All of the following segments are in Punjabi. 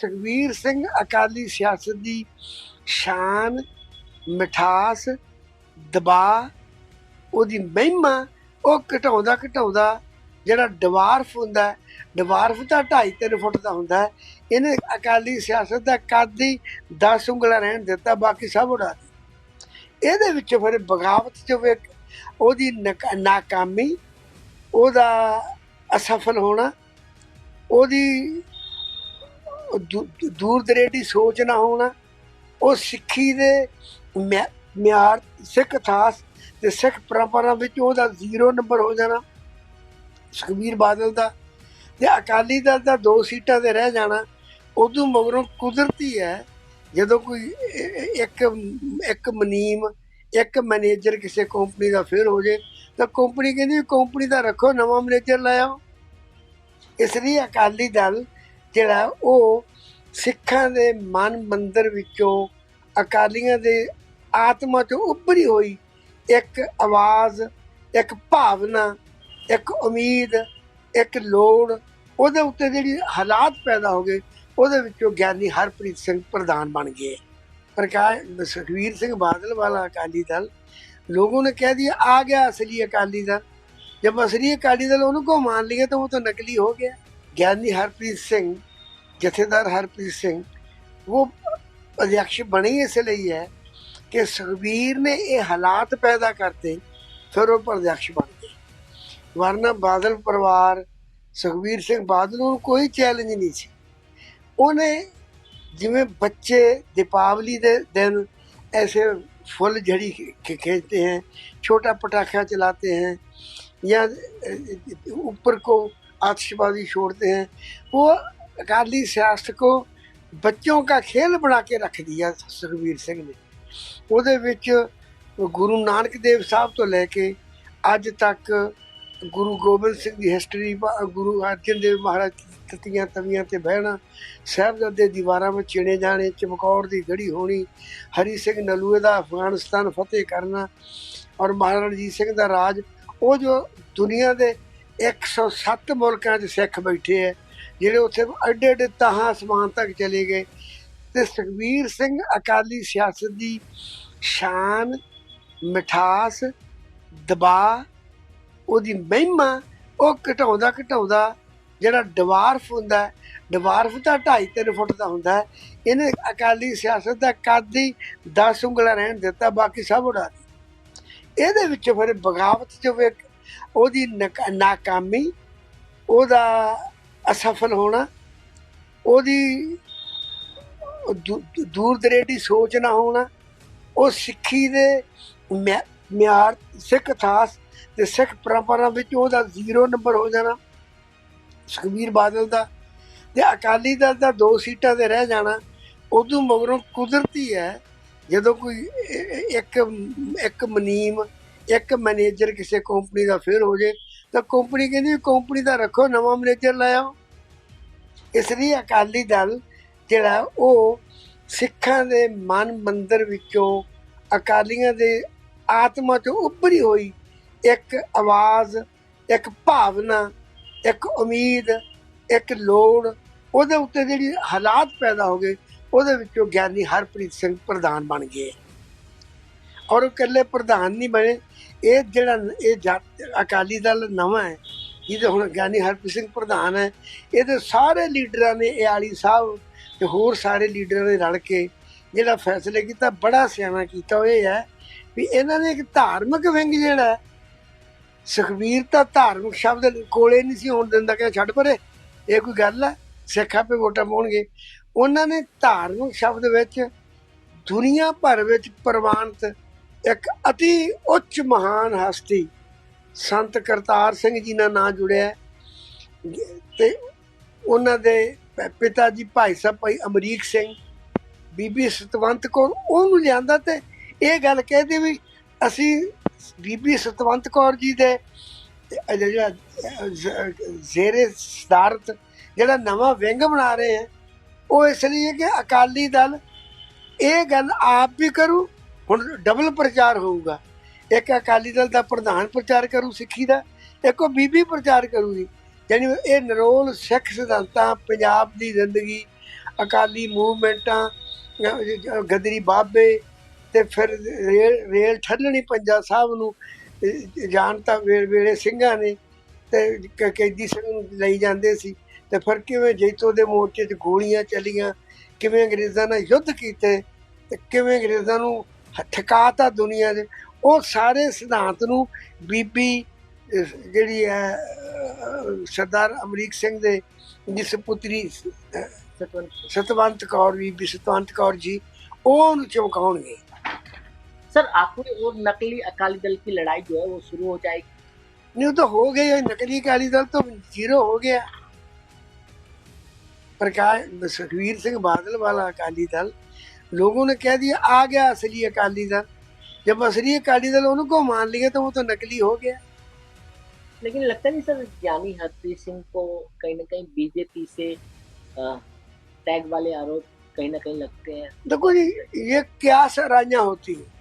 ਸੁਖਬੀਰ ਸਿੰਘ ਅਕਾਲੀ ਸਿਆਸਤ ਦੀ ਸ਼ਾਨ, ਮਿਠਾਸ ਦਬਾ ਉਹਦੀ ਮਹਿਮਾ, ਉਹ ਘਟਾਉਂਦਾ ਘਟਾਉਂਦਾ ਜਿਹੜਾ ਡਵਾਰਫ ਹੁੰਦਾ ਡਵਾਰਫ ਤਾਂ 2.5 3 ਫੁੱਟ ਦਾ ਹੁੰਦਾ ਇਹਨੇ ਅਕਾਲੀ ਸਿਆਸਤ ਦਾ ਕੱਦ ਹੀ 10 ਉਂਗਲਾਂ ਰਹਿਣ ਦਿੱਤਾ, ਬਾਕੀ ਸਭ ਉਡਾ ਦਿੱਤਾ। ਇਹਦੇ ਵਿੱਚ ਫਿਰ ਬਗਾਵਤ ਚ ਵੇਖ ਉਹਦੀ ਨਾਕਾਮੀ, ਉਹਦਾ ਅਸਫਲ ਹੋਣਾ, ਉਹਦੀ ਦੂਰ ਦਰੇਡੀ ਸੋਚ ਨਾ ਹੋਣਾ। ਉਹ ਸਿੱਖੀ ਦੇ ਮਿਆ- ਮਿਆਰ, ਸਿੱਖ ਇਤਿਹਾਸ ਤੇ ਸਿੱਖ ਪਰੰਪਰਾ ਵਿੱਚ ਉਹਦਾ ਜ਼ੀਰੋ ਨੰਬਰ ਹੋ ਜਾਣਾ। ਸੁਖਬੀਰ ਬਾਦਲ ਦਾ ਤੇ ਅਕਾਲੀ ਦਲ ਦਾ ਦੋ ਸੀਟਾਂ ਤੇ ਰਹਿ ਜਾਣਾ, ਉਦੋਂ ਮਗਰੋਂ ਕੁਦਰਤੀ ਹੈ। ਜਦੋਂ ਕੋਈ ਇੱਕ ਇੱਕ ਮਨੀਮ, ਇੱਕ ਮੈਨੇਜਰ ਕਿਸੇ ਕੰਪਨੀ ਦਾ ਫੇਲ ਹੋ ਜੇ, ਤਾਂ ਕੰਪਨੀ ਕਹਿੰਦੀ ਕੰਪਨੀ ਦਾ ਰੱਖੋ, ਨਵਾਂ ਮੈਨੇਜਰ ਲੈ ਆਓ। ਇਸ ਲਈ ਅਕਾਲੀ ਦਲ ਜਿਹੜਾ ਉਹ ਸਿੱਖਾਂ ਦੇ ਮਨ ਮੰਦਰ ਵਿੱਚੋਂ ਅਕਾਲੀਆਂ ਦੇ ਆਤਮਾ ਤੋਂ ਉੱਭਰੀ ਹੋਈ ਇੱਕ ਆਵਾਜ਼, ਇੱਕ ਭਾਵਨਾ, ਇੱਕ ਉਮੀਦ, ਇੱਕ ਲੋੜ, ਉਹਦੇ ਉੱਤੇ ਜਿਹੜੀ ਹਾਲਾਤ ਪੈਦਾ ਹੋ ਗਏ, ਉਹਦੇ ਵਿੱਚੋਂ ਗਿਆਨੀ ਹਰਪ੍ਰੀਤ ਸਿੰਘ ਪ੍ਰਧਾਨ ਬਣ ਗਏ। ਪ੍ਰਕਾਸ਼, ਸੁਖਵੀਰ ਸਿੰਘ ਬਾਦਲ ਵਾਲਾ ਅਕਾਲੀ ਦਲ, ਲੋਗੋਂ ਨੇ ਕਹਿ ਦਿਆ ਆ ਗਿਆ ਅਸਲੀ ਅਕਾਲੀ ਦਲ। ਜਦ ਅਸਲੀ ਅਕਾਲੀ ਦਲ ਉਹਨੂੰ ਕੋ ਮੰਨ ਲਿਆ ਤਾਂ ਉਹ ਤਾਂ ਨਕਲੀ ਹੋ ਗਿਆ। ਗਿਆਨੀ ਹਰਪ੍ਰੀਤ ਸਿੰਘ जथेदार हरप्रीत सिंह वो अध्यक्ष बने ही इसलिए है कि सुखबीर ने ये हालात पैदा करते फिर वो अध्यक्ष बन गए वरना बादल परिवार ਸੁਖਬੀਰ ਸਿੰਘ ਬਾਦਲ ਨੂੰ ਕੋਈ ਚੈਲੰਜ ਨਹੀਂ ਸੀ ਉਹਨੇ ਜਿਵੇਂ ਬੱਚੇ ਦੀਪਾਵਲੀ ਦੇ ਦਿਨ ऐसे फुल झड़ी खे- खींचते हैं छोटा पटाखा चलाते हैं या अ, ऊपर को आतिशबाजी छोड़ते हैं वो ਅਕਾਲੀ ਸਿਆਸਤ ਕੋ ਬੱਚੋਂ ਦਾ ਖੇਲ ਬਣਾ ਕੇ ਰੱਖ ਦਿਆ ਸੁਖਵੀਰ ਸਿੰਘ ਨੇ। ਉਹਦੇ ਵਿੱਚ ਗੁਰੂ ਨਾਨਕ ਦੇਵ ਸਾਹਿਬ ਤੋਂ ਲੈ ਕੇ ਅੱਜ ਤੱਕ ਗੁਰੂ ਗੋਬਿੰਦ ਸਿੰਘ ਦੀ ਹਿਸਟਰੀ ਗੁਰੂ ਅਰਜਨ ਦੇਵ ਮਹਾਰਾਜ ਤਤੀਆਂ ਤਵੀਆਂ ਤੇ ਬਹਿਣਾ, ਸਹਿਬਜ਼ਾਦੇ ਦੀਵਾਰਾਂ ਵਿੱਚ ਚਿਣੇ ਜਾਣੇ, ਚਮਕੌਰ ਦੀ ਗੜੀ ਹੋਣੀ, ਹਰੀ ਸਿੰਘ ਨਲੂਏ ਦਾ ਅਫਗਾਨਿਸਤਾਨ ਫਤਿਹ ਕਰਨਾ ਔਰ ਮਹਾਰਾਜ ਰਣਜੀਤ ਸਿੰਘ ਦਾ ਰਾਜ, ਉਹ ਜੋ ਦੁਨੀਆ ਦੇ 107 ਮੁਲਕਾਂ 'ਚ ਸਿੱਖ ਬੈਠੇ ਐ ਜਿਹੜੇ ਉੱਥੇ ਐਡੇ ਐਡੇ ਤਾਹਾਂ ਅਸਮਾਨ ਤੱਕ ਚਲੇ ਗਏ। ਤੇ ਸੁਖਬੀਰ ਸਿੰਘ ਅਕਾਲੀ ਸਿਆਸਤ ਦੀ ਸ਼ਾਨ, ਮਿਠਾਸ ਦਬਾ ਉਹਦੀ ਮਹਿਮਾ, ਉਹ ਘਟਾਉਂਦਾ ਘਟਾਉਂਦਾ ਜਿਹੜਾ ਡਵਾਰਫ ਹੁੰਦਾ ਡਵਾਰਫ ਤਾਂ 2.5 3 ਫੁੱਟ ਦਾ ਹੁੰਦਾ ਇਹਨੇ ਅਕਾਲੀ ਸਿਆਸਤ ਦਾ ਕੱਦ ਹੀ 10 ਉਂਗਲਾਂ ਰਹਿਣ ਦਿੱਤਾ, ਬਾਕੀ ਸਭ ਉਡਾ ਦਿੱਤਾ। ਇਹਦੇ ਵਿੱਚ ਫਿਰ ਬਗਾਵਤ ਚ ਉਹਦੀ ਨਾਕਾਮੀ, ਉਹਦਾ ਅਸਫਲ ਹੋਣਾ, ਉਹਦੀ ਦੂਰ ਦਰੇਡੀ ਸੋਚ ਨਾ ਹੋਣਾ, ਉਹ ਸਿੱਖੀ ਦੇ ਮਿਆ- ਮਿਆਰ, ਸਿੱਖ ਇਤਿਹਾਸ ਤੇ ਸਿੱਖ ਪਰੰਪਰਾ ਵਿੱਚ ਉਹਦਾ ਜ਼ੀਰੋ ਨੰਬਰ ਹੋ ਜਾਣਾ। ਸੁਖਬੀਰ ਬਾਦਲ ਦਾ ਤੇ ਅਕਾਲੀ ਦਲ ਦਾ ਦੋ ਸੀਟਾਂ ਤੇ ਰਹਿ ਜਾਣਾ ਉਦੋਂ ਮਗਰੋਂ ਕੁਦਰਤੀ ਹੈ, ਜਦੋਂ ਕੋਈ ਇੱਕ ਇੱਕ ਮਨੀਮ, ਇੱਕ ਮੈਨੇਜਰ ਕਿਸੇ ਕੰਪਨੀ ਦਾ ਫੇਲ ਹੋ ਜੇ ਤਾਂ ਕੰਪਨੀ ਕਹਿੰਦੀ ਕੰਪਨੀ ਦਾ ਰੱਖੋ, ਨਵਾਂ ਮੈਨੇਜਰ ਲੈ ਆਓ ਇਸ ਲਈ ਅਕਾਲੀ ਦਲ ਜਿਹੜਾ, ਉਹ ਸਿੱਖਾਂ ਦੇ ਮਨ ਮੰਦਰ ਵਿੱਚੋਂ ਅਕਾਲੀਆਂ ਦੇ ਆਤਮਾ ਤੋਂ ਉੱਭਰੀ ਹੋਈ ਇੱਕ ਆਵਾਜ਼, ਇੱਕ ਭਾਵਨਾ, ਇੱਕ ਉਮੀਦ, ਇੱਕ ਲੋੜ, ਉਹਦੇ ਉੱਤੇ ਜਿਹੜੀ ਹਾਲਾਤ ਪੈਦਾ ਹੋ ਗਏ, ਉਹਦੇ ਵਿੱਚੋਂ ਗਿਆਨੀ ਹਰਪ੍ਰੀਤ ਸਿੰਘ ਪ੍ਰਧਾਨ ਬਣ ਗਏ। ਔਰ ਉਹ ਇਕੱਲੇ ਪ੍ਰਧਾਨ ਨਹੀਂ ਬਣੇ ਇਹ ਜਿਹੜਾ ਇਹ ਜੱਟ ਅਕਾਲੀ ਦਲ ਨਵਾਂ ਹੈ ਜਿਹਦੇ ਹੁਣ ਗਿਆਨੀ ਹਰਪ੍ਰੀਤ ਸਿੰਘ ਪ੍ਰਧਾਨ ਹੈ ਇਹਦੇ ਸਾਰੇ ਲੀਡਰਾਂ ਨੇ ਇਹ ਆਲੀ ਸਾਹਿਬ ਤੇ ਹੋਰ ਸਾਰੇ ਲੀਡਰਾਂ ਨੇ ਰਲ ਕੇ ਜਿਹੜਾ ਫੈਸਲੇ ਕੀਤਾ ਬੜਾ ਸਿਆਣਾ ਕੀਤਾ ਉਹ ਇਹ ਹੈ ਵੀ ਇਹਨਾਂ ਨੇ ਇੱਕ ਧਾਰਮਿਕ ਵਿੰਗ ਜਿਹੜਾ ਹੈ, ਸੁਖਬੀਰ ਤਾਂ ਧਾਰਮਿਕ ਸ਼ਬਦ ਕੋਲੇ ਨਹੀਂ ਸੀ ਹੋਣ ਦਿੰਦਾ ਕਿ ਛੱਡ ਪਰੇ ਇਹ ਕੋਈ ਗੱਲ ਹੈ ਸਿੱਖ ਆਪੇ ਵੋਟਾਂ ਪਾਉਣਗੇ। ਉਹਨਾਂ ਨੇ ਧਾਰਮਿਕ ਸ਼ਬਦ ਵਿੱਚ ਦੁਨੀਆ ਭਰ ਵਿੱਚ ਪ੍ਰਵਾਨਿਤ ਇੱਕ ਅਤੀ ਉੱਚ ਮਹਾਨ ਹਸਤੀ, ਸੰਤ ਕਰਤਾਰ ਸਿੰਘ ਜੀ ਨਾਲ ਨਾਂ ਜੁੜਿਆ ਹੈ। ਤੇ ਉਹਨਾਂ ਦੇ ਪਿਤਾ ਜੀ ਭਾਈ ਸਾਹਿਬ ਭਾਈ ਅਮਰੀਕ ਸਿੰਘ, ਬੀਬੀ ਸਤਵੰਤ ਕੌਰ ਉਹਨੂੰ ਲਿਆਂਦਾ ਤੇ ਇਹ ਗੱਲ ਕਹਿੰਦੇ ਵੀ ਅਸੀਂ ਬੀਬੀ ਸਤਵੰਤ ਕੌਰ ਜੀ ਦੇ ਅਹ ਜਿਹੜਾ ਜ਼ੇਰੇ ਸਦਾਰਤ ਜਿਹੜਾ ਨਵਾਂ ਵਿੰਗ ਬਣਾ ਰਹੇ ਹੈ, ਉਹ ਇਸ ਲਈ ਹੈ ਕਿ ਅਕਾਲੀ ਦਲ ਇਹ ਗੱਲ ਆਪ ਵੀ ਕਰੂ ਹੁਣ ਡਬਲ ਪ੍ਰਚਾਰ ਹੋਊਗਾ। ਇੱਕ ਅਕਾਲੀ ਦਲ ਦਾ ਪ੍ਰਧਾਨ ਪ੍ਰਚਾਰ ਕਰੂ ਸਿੱਖੀ ਦਾ ਇੱਕ ਉਹ ਬੀਬੀ ਪ੍ਰਚਾਰ ਕਰੂਗੀ। ਯਾਨੀ ਇਹ ਨਰੋਲ ਸਿੱਖ ਸਿਧਾਂਤਾਂ ਪੰਜਾਬ ਦੀ ਜ਼ਿੰਦਗੀ ਅਕਾਲੀ ਮੂਵਮੈਂਟਾਂ ਅਹ, ਗਦਰੀ ਬਾਬੇ ਤੇ ਫਿਰ ਰੇਲ ਰੇਲ ਠੱਲਣੀ ਪੰਜਾ ਸਾਹਿਬ ਨੂੰ ਜਾਣ ਤਾਂ ਵੇ- ਵੇਲੇ ਸਿੰਘਾਂ ਨੇ ਤੇ ਕੈਦੀ ਸਿੰਘ ਲਈ ਜਾਂਦੇ ਸੀ। ਤੇ ਫਿਰ ਕਿਵੇਂ ਜੈਤੋ ਦੇ ਮੋਰਚੇ 'ਚ ਗੋਲੀਆਂ ਚੱਲੀਆਂ ਕਿਵੇਂ ਅੰਗਰੇਜ਼ਾਂ ਨਾਲ ਯੁੱਧ ਕੀਤੇ ਤੇ ਕਿਵੇਂ ਅੰਗਰੇਜ਼ਾਂ ਨੂੰ ਠਕਾਤਾ ਦੁਨੀਆ ਦੇ ਉਹ ਸਾਰੇ ਸਿਧਾਂਤ ਨੂੰ ਬੀਬੀ ਅਹ, ਜਿਹੜੀ ਹੈ ਅਹ, ਸਰਦਾਰ ਅਮਰੀਕ ਸਿੰਘ ਦੇ ਜਿਸ ਪੁੱਤਰੀ ਅਹ, सतवंत ਸਤਵੰਤ ਕੌਰ ਬੀਬੀ ਸਤਵੰਤ ਕੌਰ ਜੀ ਉਹ ਉਹਨੂੰ ਚਮਕਾਉਣਗੇ सर आखिरी और नकली अकाली दल की लड़ाई जो है वो शुरू हो जाएगी नहीं वो तो हो गई है नकली अकाली दल तो जीरो हो गया प्रकाश सुखवीर सिंह बादल वाला अकाली दल लोगों ने कह दिया आ गया असली अकाली दल जब असली अकाली दल उनको मान लिया तो वो तो नकली हो गया लेकिन लगता नहीं सर ज्ञानी हरप्रीत सिंह को कहीं ना कहीं बीजेपी से अ, टैग वाले आरोप कहीं ना कहीं लगते हैं देखो जी ये क्या सराइयाँ होती हैं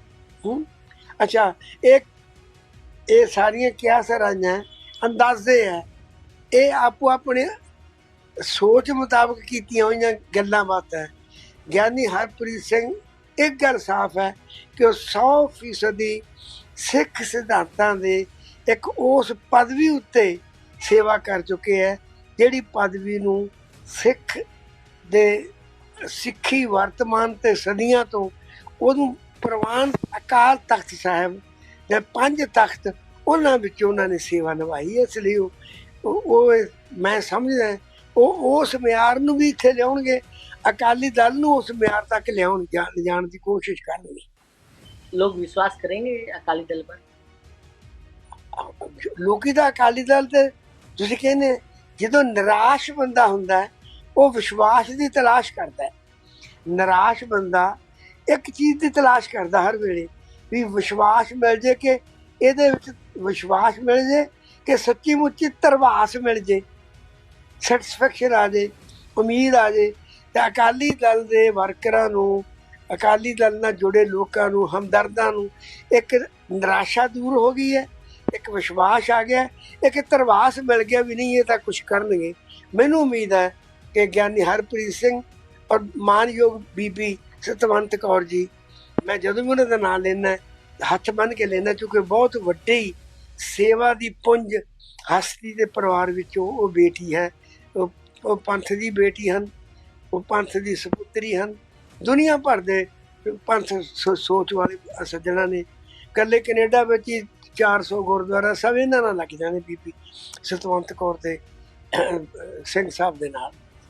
हम्म? अच्छा एक ਇਹ ਸਾਰੀਆਂ ਕਿਆ ਸਰਾਈਆਂ ਹੈ ਅੰਦਾਜ਼ੇ ਹੈ ਇਹ ਆਪੋ ਆਪਣੇ ਸੋਚ ਮੁਤਾਬਕ ਕੀਤੀਆਂ ਹੋਈਆਂ ਗੱਲਾਂ ਬਾਤਾਂ ਹੈ ਗਿਆਨੀ ਹਰਪ੍ਰੀਤ ਸਿੰਘ, ਇੱਕ ਗੱਲ ਸਾਫ਼ ਹੈ ਕਿ ਉਹ 100% ਦੀ ਸਿੱਖ ਸਿਧਾਂਤਾਂ ਦੇ ਇੱਕ ਉਸ ਪਦਵੀ ਉੱਤੇ ਸੇਵਾ ਕਰ ਚੁੱਕੇ ਹੈ, ਜਿਹੜੀ ਪਦਵੀ ਨੂੰ ਸਿੱਖ ਦੇ ਸਿੱਖੀ ਵਰਤਮਾਨ ਤੇ ਸਦੀਆਂ ਤੋਂ ਉਹਨੂੰ ਪ੍ਰਵਾਨ ਅਕਾਲ ਤਖਤ ਸਾਹਿਬ ਦੇ ਪੰਜ ਤਖਤ ਉਹਨਾਂ ਵਿੱਚ ਉਹਨਾਂ ਨੇ ਸੇਵਾ ਨਿਭਾਈ, ਇਸ ਲਈ ਉਹ ਉਹ ਮੈਂ ਸਮਝਦਾ, ਉਹ ਉਸ ਮਿਆਰ ਨੂੰ ਵੀ ਇੱਥੇ ਲਿਆਉਣਗੇ ਅਕਾਲੀ ਦਲ ਨੂੰ ਉਸ ਮਿਆਰ ਤੱਕ ਲਿਆਉਣ ਜਾਣ ਜਾਣ ਦੀ ਕੋਸ਼ਿਸ਼ ਕਰਨੀ ਲੋਕ ਵਿਸ਼ਵਾਸ ਕਰਨਗੇ ਅਕਾਲੀ ਦਲ ਪਰ? ਲੋਕੀ ਦਾ ਅਕਾਲੀ ਦਲ ਤੇ ਤੁਸੀਂ ਕਹਿੰਦੇ ਜਦੋਂ ਨਿਰਾਸ਼ ਬੰਦਾ ਹੁੰਦਾ ਉਹ ਵਿਸ਼ਵਾਸ ਦੀ ਤਲਾਸ਼ ਕਰਦਾ ਹੈ। ਨਿਰਾਸ਼ ਬੰਦਾ ਇੱਕ ਚੀਜ਼ ਦੀ ਤਲਾਸ਼ ਕਰਦਾ ਹਰ ਵੇਲੇ ਵੀ ਵਿਸ਼ਵਾਸ ਮਿਲ ਜੇ ਕਿ ਇਹਦੇ ਵਿੱਚ ਵਿਸ਼ਵਾਸ ਮਿਲ ਜੇ ਕਿ ਸੱਚੀ ਮੁੱਚੀ ਤਰਵਾਸ ਮਿਲ ਜੇ ਸੈਟੀਸਫੈਕਸ਼ਨ ਆ ਜੇ ਉਮੀਦ ਆ ਜੇ ਤੇ ਅਕਾਲੀ ਦਲ ਦੇ ਵਰਕਰਾਂ ਨੂੰ, ਅਕਾਲੀ ਦਲ ਨਾਲ ਜੁੜੇ ਲੋਕਾਂ ਨੂੰ, ਹਮਦਰਦਾਂ ਨੂੰ ਇੱਕ ਨਿਰਾਸ਼ਾ ਦੂਰ ਹੋ ਗਈ ਹੈ, ਇੱਕ ਵਿਸ਼ਵਾਸ ਆ ਗਿਆ, ਇੱਕ ਧਰਵਾਸ ਮਿਲ ਗਿਆ ਵੀ ਨਹੀਂ ਇਹ ਤਾਂ ਕੁਝ ਕਰਨਗੇ। ਮੈਨੂੰ ਉਮੀਦ ਹੈ ਕਿ ਗਿਆਨੀ ਹਰਪ੍ਰੀਤ ਸਿੰਘ ਔਰ ਮਾਨਯੋਗ ਬੀਬੀ ਸਤਵੰਤ ਕੌਰ ਜੀ, ਮੈਂ ਜਦੋਂ ਵੀ ਉਹਨਾਂ ਦਾ ਨਾਮ ਲੈਣਾ ਹੱਥ ਬੰਨ ਕੇ ਲੈਣਾ ਕਿਉਂਕਿ ਬਹੁਤ ਵੱਡੀ ਸੇਵਾ ਦੀ ਪੁੰਜ ਹਸਤੀ ਦੇ ਪਰਿਵਾਰ ਵਿੱਚੋਂ ਉਹ ਬੇਟੀ ਹੈ, ਉਹ ਪੰਥ ਦੀ ਬੇਟੀ ਹਨ ਉਹ ਪੰਥ ਦੀ ਸੁਪੁੱਤਰੀ ਹਨ। ਦੁਨੀਆ ਭਰ ਦੇ ਪੰਥ ਸੋ- ਸੋਚ ਵਾਲੇ ਸੱਜਣਾ ਨੇ। ਕੱਲੇ ਕੈਨੇਡਾ ਵਿੱਚ ਹੀ 400 ਗੁਰਦੁਆਰਾ ਸਭ ਇਹਨਾਂ ਨਾਲ ਲੱਗ ਜਾਣੇ ਬੀਬੀ ਸਤਵੰਤ ਕੌਰ ਤੇ ਸਿੰਘ ਸਾਹਿਬ ਦੇ ਨਾਲ।